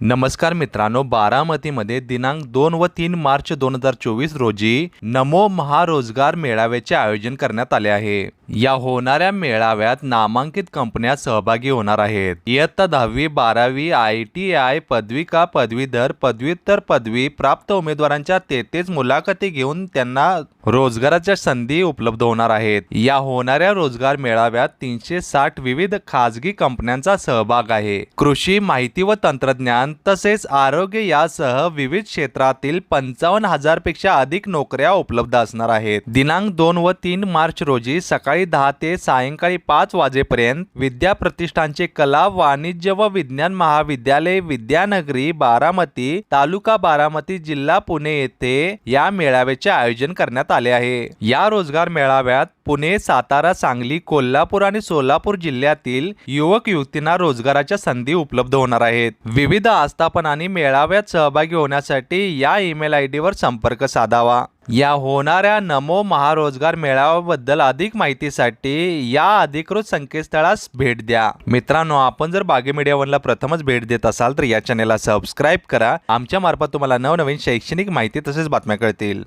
नमस्कार मित्रांनो बारामतीमध्ये दिनांक दोन व तीन मार्च दोन हजार चोवीस रोजी नमो महारोजगार मेळाव्याचे आयोजन करण्यात आले आहे. या होणाऱ्या मेळाव्यात नामांकित कंपन्या सहभागी होणार आहेत. इयत्ता दहावी बारावी आय टी आय पदविका पदवीधर पदव्युत्तर पदवी प्राप्त उमेदवारांच्या तेहतीस मुलाखती घेऊन त्यांना रोजगाराच्या संधी उपलब्ध होणार आहेत. या होणाऱ्या रोजगार मेळाव्यात तीनशे साठ विविध खाजगी कंपन्यांचा सहभाग आहे. कृषी माहिती व तंत्रज्ञान तसेच आरोग्य यासह विविध क्षेत्रातील पंचावन्न हजारपेक्षा अधिक नोकऱ्या उपलब्ध असणार आहेत. दिनांक दोन व तीन मार्च रोजी सकाळी दहा ते सायंकाळी पाच वाजेपर्यंत विद्या प्रतिष्ठानचे कला वाणिज्य व विज्ञान महाविद्यालय विद्यानगरी बारामती तालुका बारामती जिल्हा पुणे येथे या मेळाव्याचे आयोजन करण्यात आले आहे. या रोजगार मेळाव्यात पुणे सातारा सांगली कोल्हापूर आणि सोलापूर जिल्ह्यातील युवक युवतींना रोजगाराच्या संधी उपलब्ध होणार आहेत. विविध आस्थापनांनी मेळाव्यात सहभागी होण्यासाठी या ईमेल आय डीवर संपर्क साधावा. या होणाऱ्या नमो महारोजगार मेळाव्याबद्दल अधिक माहितीसाठी या अधिकृत संकेतस्थळास भेट द्या. मित्रांनो आपण जर बागे मीडिया वनला प्रथमच भेट देत असाल तर या चॅनेलला सबस्क्राईब करा. आमच्या मार्फत तुम्हाला नवनवीन शैक्षणिक माहिती तसेच बातम्या कळतील.